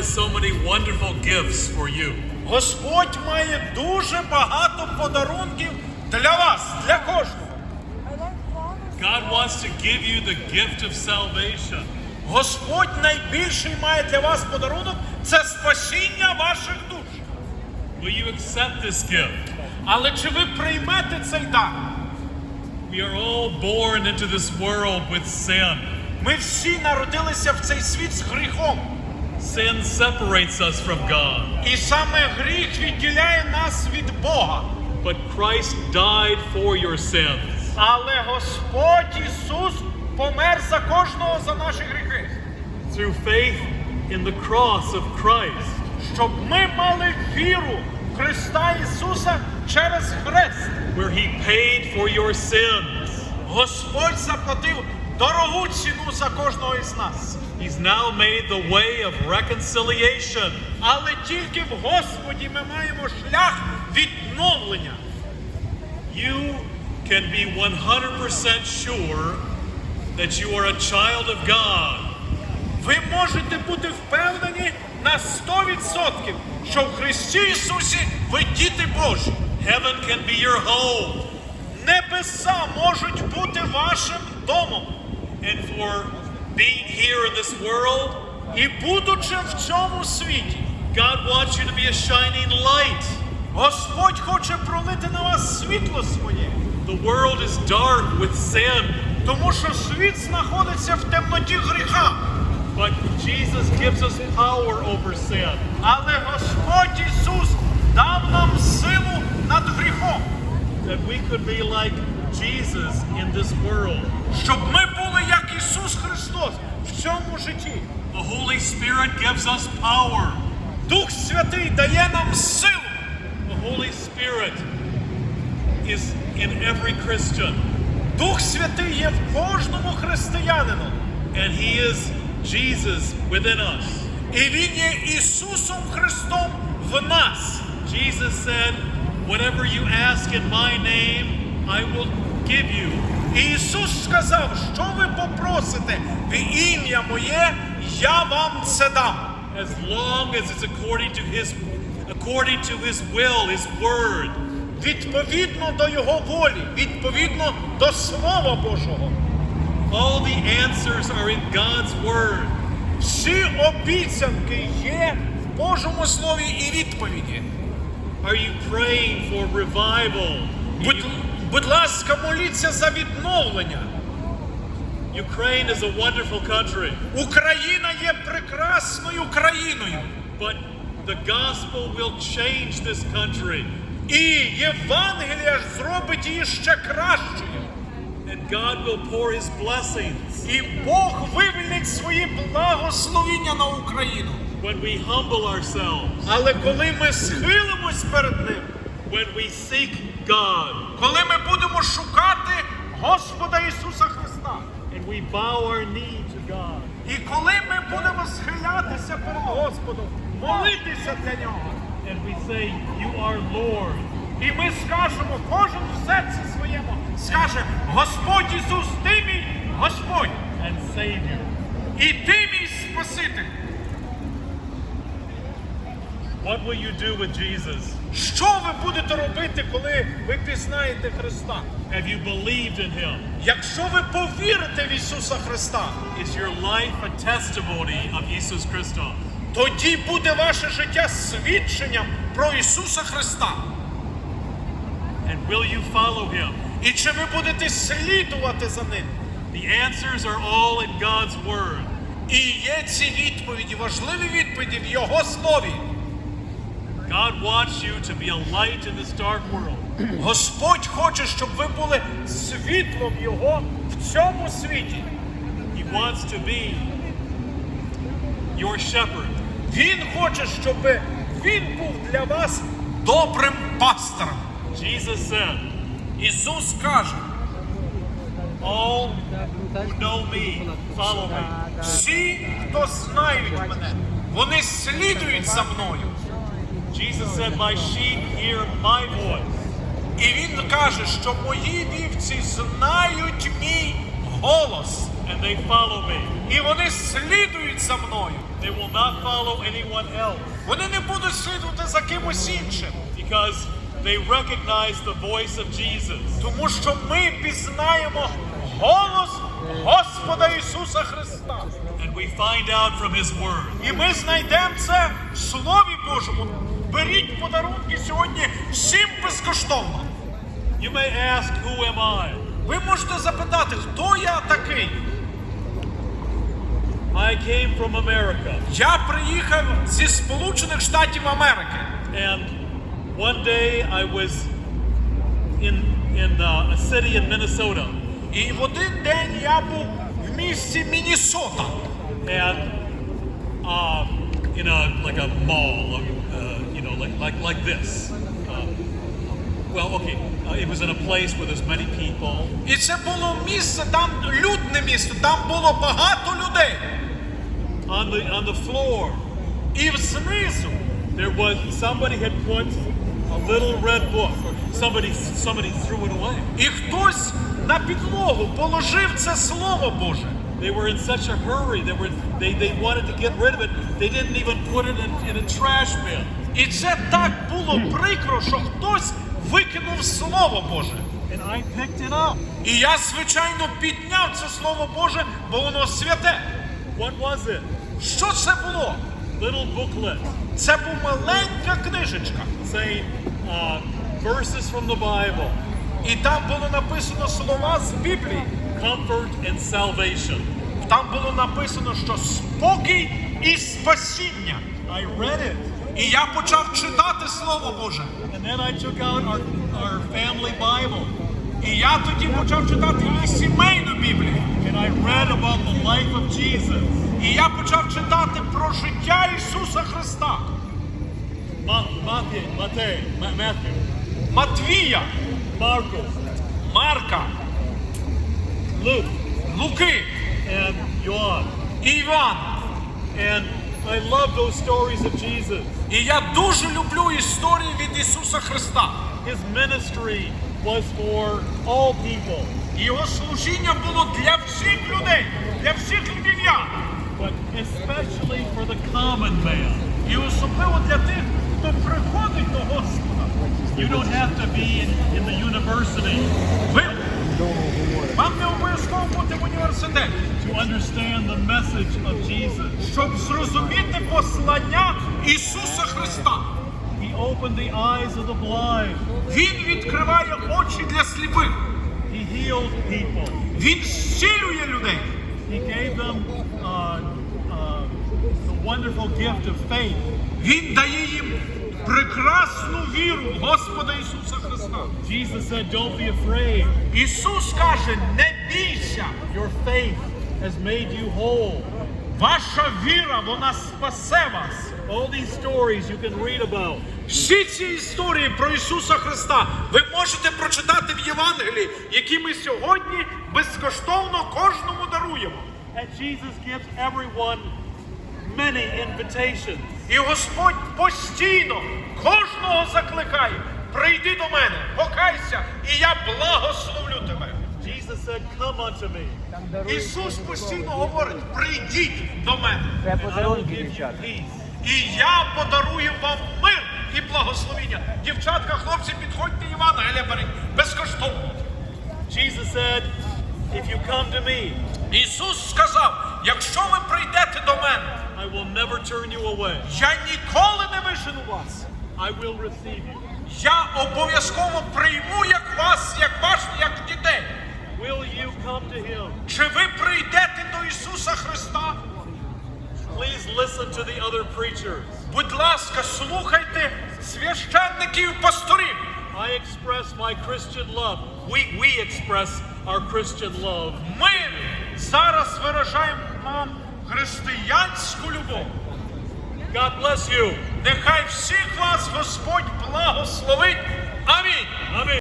has so many wonderful gifts for you. Господь має дуже багато подарунків для вас, для кожного. God wants to give you the gift of salvation. Господь найбільший має для вас подарунок це спасіння ваших душ. Will you accept this gift? Але чи ви приймете цей дар? We are all born into this world with sin. Ми всі народилися в цей світ з гріхом. Sin separates us from God. І саме гріх відділяє нас від Бога. But Christ died for your sins. Але Господь Ісус помер за кожного за наші гріхи, Through faith in the cross of Christ, щоб ми мали віру в Христа Ісуса через хрест. where He paid for your sins. Господь заплатив дорогу ціну за кожного із нас. He's now made the way of reconciliation. Але тільки в Господі ми маємо шлях відновлення. You can be 100% sure that you are a child of God. Ви можете бути впевнені на 100%, що в Христі Ісусі ви діти Божі. Heaven can be your home. Небеса можуть бути вашим домом. And for being here in this world, І будучи в цьому світі, God wants you to be a shining light. Господь хоче пролити на вас світло своє, The world is dark with sin, тому що світ знаходиться в темноті гріха. but Jesus gives us power over sin. Але Господь Ісус дав нам силу над гріхом, That we could be like Jesus in this world. щоб ми в цьому житті. The Holy Spirit gives us power. Дух Святий дає нам силу. The Holy Spirit is in every Christian, Дух Святий є в кожному християнину. and He is Jesus within us. І Він є Ісусом Христом в нас. Jesus said, Whatever you ask in my name, I will give you. І Ісус сказав, що ви попросите в ім'я моє, я вам це дам. As long as it's according to His according to His will, His word. Відповідно до Його волі, відповідно до Слова Божого. All the answers are in God's word. Всі обіцянки є в Божому Слові і відповіді. Are you praying for revival? Будь, будь ласка, моліться за відновлення. Ukraine is a wonderful country, Україна є прекрасною країною. but the gospel will change this country. І Євангелія ж зробить її ще кращою. And God will pour his blessings І Бог вивільнить свої благословіння на Україну. when we humble ourselves, Але коли ми схилимось перед ним, when we seek God, коли ми будемо шукати Господа Ісуса Христа, and we bow our knee to God, і коли ми будемо схилятися перед Господом, молитися для нього, and we say, You are Lord, і ми скажемо, кожен в серці своєму скаже: Господь Ісус, ти мій Господь, and Savior, і ти мій Спаситель. what will you do with Jesus? Що ви будете робити, коли ви пізнаєте Христа? Have you believed in him? Якщо ви повірите в Ісуса Христа, Is your life a testimony of Jesus Christos? тоді буде ваше життя свідченням про Ісуса Христа. And will you follow him? І чи ви будете слідувати за ним? The answers are all in God's Word. І є ці відповіді, важливі відповіді в Його слові. God wants you to be a light in this dark world. Господь хоче, щоб ви були світлом Його в цьому світі. He wants to be your shepherd. Він хоче, щоб Він був для вас добрим пастором. Jesus said, Ісус каже, All who know me, follow me. всі, хто знають мене, вони слідують за мною. Jesus said, My sheep hear my voice. І він каже, що мої вівці знають мій голос. and they follow me. І вони слідують за мною. They will not follow anyone else Вони не будуть слідувати за кимось іншим. because they recognize the voice of Jesus. Тому що ми пізнаємо голос Господа Ісуса Христа. And we find out from His Word. І ми знайдемо це в Слові Божому. Беріть подарунки сьогодні всім безкоштовно. You may ask, Who am I? Ви можете запитати, хто я такий? I came from America. Я приїхав зі Сполучених Штатів Америки. And one day I was in, in uh, a city in Minnesota. І в один день я був в місті Міннесота. and um, in a like a mall, uh, you know, like like like this. Um, well, okay, uh, it was in a place where there's many people, І це було місце, там людне місце, там було багато людей. on the on the floor І знизу there was somebody had put a little red book. Or somebody somebody threw it away. І хтось на підлогу положив це слово Боже. They were in such a hurry. They were they, they wanted to get rid of it. They didn't even put it in, in a trash bin. І це так було прикро, що хтось викинув слово Боже. And I picked it up. І я, звичайно, підняв це слово Боже, бо воно святе. What was it? Що це було? Little booklet. Це був маленька книжечка. saying uh, verses from the Bible, І там було написано слова з Біблії. Comfort and salvation. Там було написано, що спокій і спасіння. I read it, І я почав читати Слово Боже. and then I took out our, our family Bible, І я тоді почав читати і сімейну Біблію. and I read about the life of Jesus. І я почав читати про життя Ісуса Христа, Ma- Matthew, Матвія, Marcos, Марка, Luke, Луки and John. і Івана. And I love those stories of Jesus. І я дуже люблю історії від Ісуса Христа. His ministry was for all people, Його служіння було для всіх людей, для всіх львів'ян. but especially for the common man. І особливо для тих, хто приходить до Господа. You don't have to be in, in the university Ви вам не обов'язково бути в університеті, to understand the message of Jesus. щоб зрозуміти послання Ісуса Христа. He opened the eyes of the blind. Він відкриває очі для сліпих. He healed people. Він зцілює людей. He gave them uh, uh, the wonderful gift of faith. Він дає їм прекрасну віру в Господа Ісуса Христа. Jesus said, Don't be afraid. Ісус каже: не бійся, Your faith has made you whole. ваша віра, вона спасе вас. All these stories you can read about. Всі ці історії про Ісуса Христа ви можете прочитати в Євангелії, які ми сьогодні безкоштовно кожному даруємо. And Jesus gives everyone many invitations. І Господь постійно кожного закликає: прийди до мене, покайся, і я благословлю тебе. Jesus said, Come unto me, Ісус постійно говорить: прийдіть до мене, and I will give you peace. і я подарую вам мир і благословіння. Дівчатка, хлопці, підходьте Євангелія беріть безкоштовно. Jesus said, If you come to me, Ісус сказав: якщо ви прийдете до мене, I will never turn you away. я ніколи не вижену вас. I will receive you. Я обов'язково прийму як вас, як ваш, як дітей. Will you come to him? Чи ви прийдете до Ісуса Христа? Please listen to the other preachers. Будь ласка, слухайте священників і пасторів. I express my Christian love. We, we express our Christian love. Ми зараз виражаємо вам християнську любов. God bless you. Нехай всіх вас Господь благословить. Амінь. Amen.